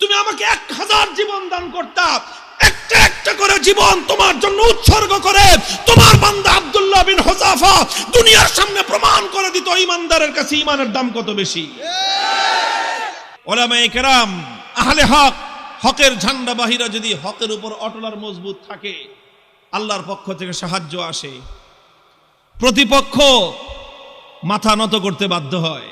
তুমি আমাকে এক হাজার জীবন দান করতাম একটা একটা করে জীবন তোমার জন্য উৎসর্গ করে। তোমার বান্দা আব্দুল্লাহ বিন হোজাফা দুনিয়ার সামনে প্রমাণ করে দিত ইমানদারের কাছে ইমানের দাম কত বেশি। ওলামায়ে কেরাম, আহলে হক, হকের ঝান্ডা বাহিরা যদি হকের উপর অটল আর মজবুত থাকে, আল্লাহর পক্ষ থেকে সাহায্য আসে। প্রতিপক্ষ মাথা নত করতে বাধ্য হয়।